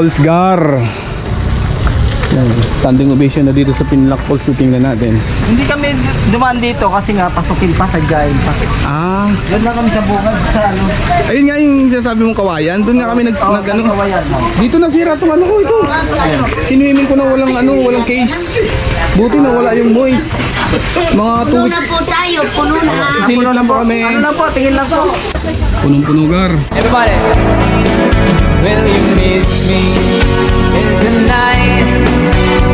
Olsgar. Yan, standing ovation na dito sa Pinlock Falls. Titingnan natin. Hindi kami dumaan dito kasi nga pasukin pa sa giant pa. Ah, Doon lang kami sa bungad sa ano. ayun nga yung sinasabi mong kawayan. Doon nga kami nag, Oh, nag ano. kawayan. Dito nasira tong ano ko ito. Sinuimin ko na walang ano, walang case. Buti na wala yung moist. Mga 2 Puno na weeks. po tayo, puno na. Silip lang po kami. Ano lang po, tingin lang po. Punong-puno gar. Everybody,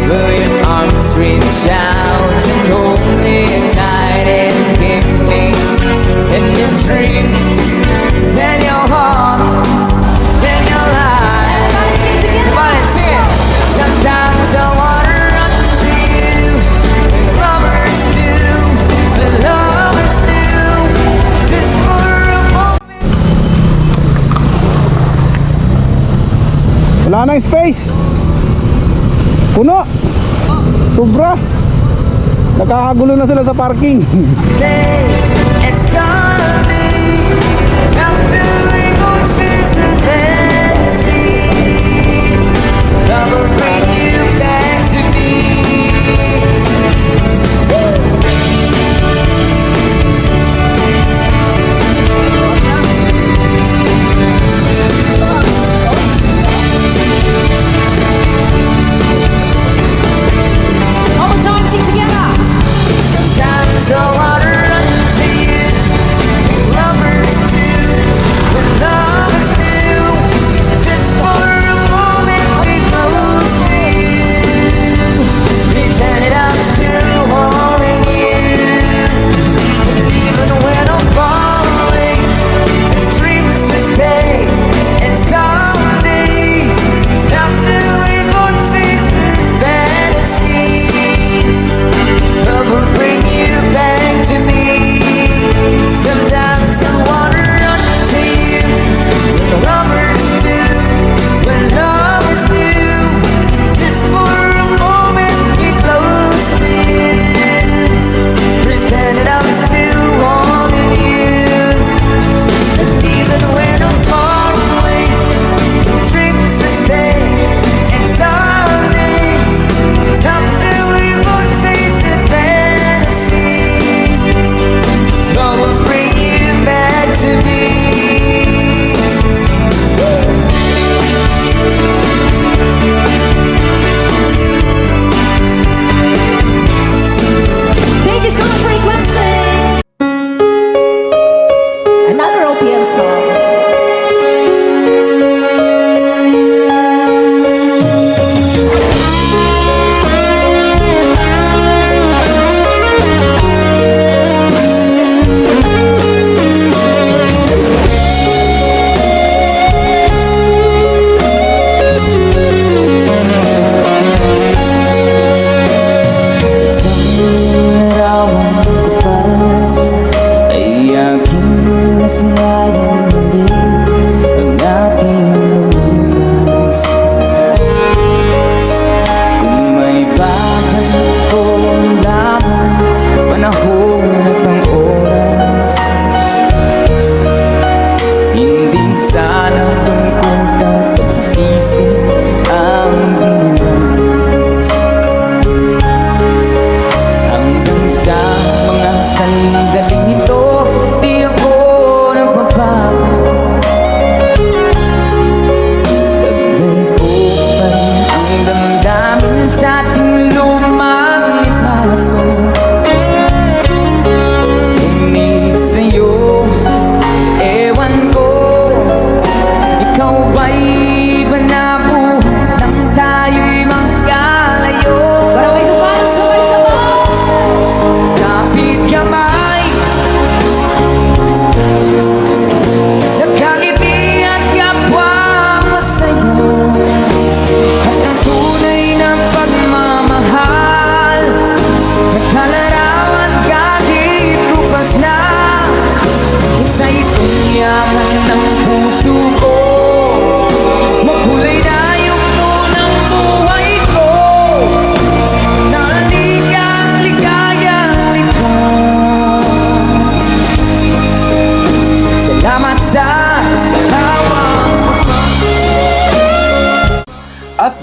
Will your arms reach out and hold me tight? Nang space. Puno. Sobra. Nakakagulo na sila sa parking. lying.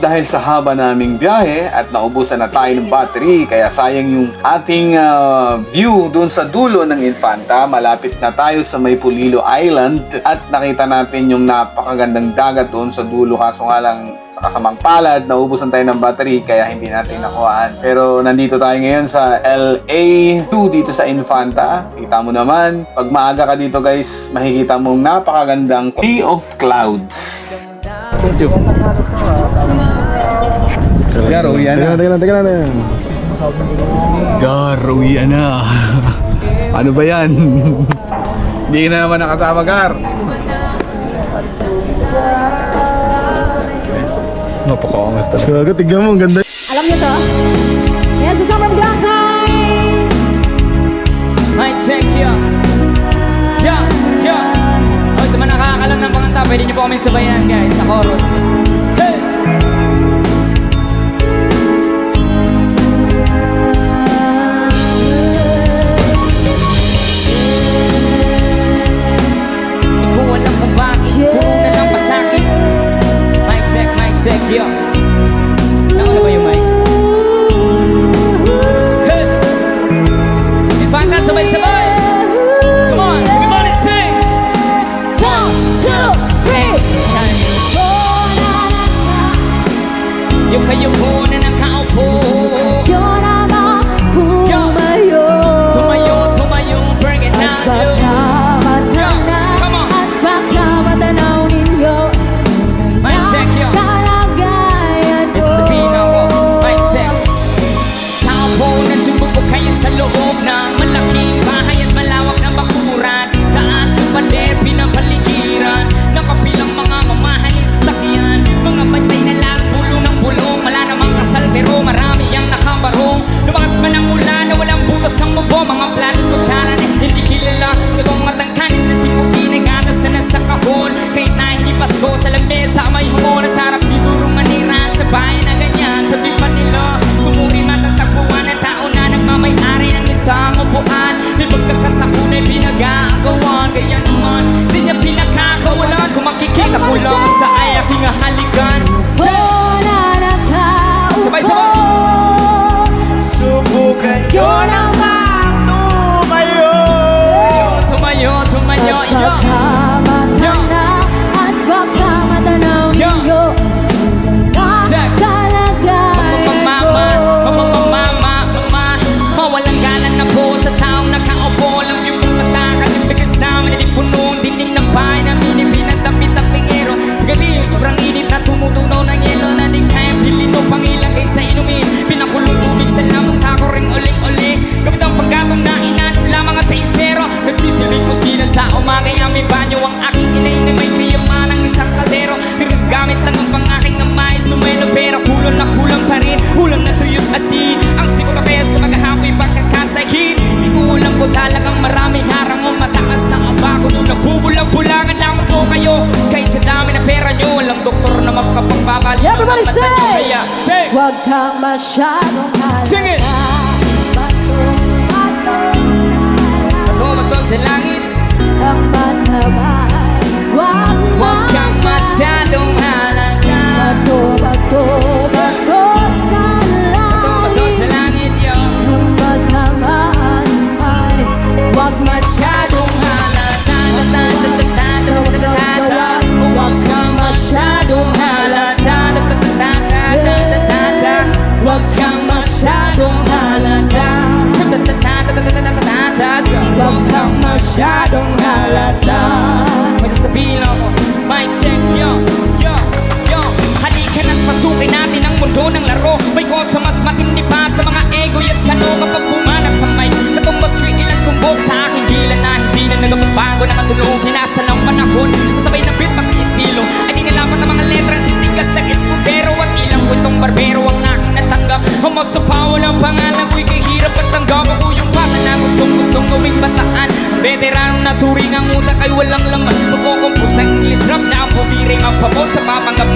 Dahil sa haba naming biyahe at naubusan na tayo ng battery, kaya sayang yung ating ah, view doon sa dulo ng Infanta. Malapit na tayo sa Maypulilo Island at nakita natin yung napakagandang dagat doon sa dulo. Kaso nga lang sa kasamang palad, naubusan tayo ng battery kaya hindi natin nakuhaan. Pero nandito tayo ngayon sa LA2 dito sa Infanta. Kita mo naman, pag maaga ka dito guys, makikita mong napakagandang Sea of Clouds. Thank you. Gar, uwian na. Teka lang, teka lang, teka lang. Gar, uwian na. ano ba yan? Hindi na naman nakasama, Gar. Napakaangas talaga. Gago, tignan mo, ang ganda. Alam niyo to? Yan si Summer Black High! Mic check, yo. Yo, yo. O, sa mga nakakalam ng panganta, pwede niyo po kami sabayan, guys, sa chorus. where you're. Na Pasko sa lamesa may humon. Nasarap siguro maniran sa bahay na ganyan. Sabi pa nila, tumurin matatagpuan ang tao na nagmamay-ari ng isang upuan. May pagkakataon ay pinag-aagawan. Asin Ang sikot na sa maghahapoy pagkakasahin Di ko alam po talagang maraming harang o mataas sa abako Nung nagbubulang-bulangan lamang po kayo. Kahit sa dami na pera nyo Walang doktor na makapagbabalik Everybody say! Huwag kang masyadong halata Sing it! Nagbabago na katulong Hinasa ng panahon Kasabay ng beat pati estilo. Ay dinalapat ang mga letra Sintigas na eskutero At ilang kwentong barbero ang aking natanggap. Ang mas pa walang pangalan ko'y kahirap at tanggap. Ako yung bata na gustong gustong gawing bataan. Ang veteran na turing ang utak ay walang laman. Magkukumpos ng English rap na ang putiring ang pabos Sa papanggap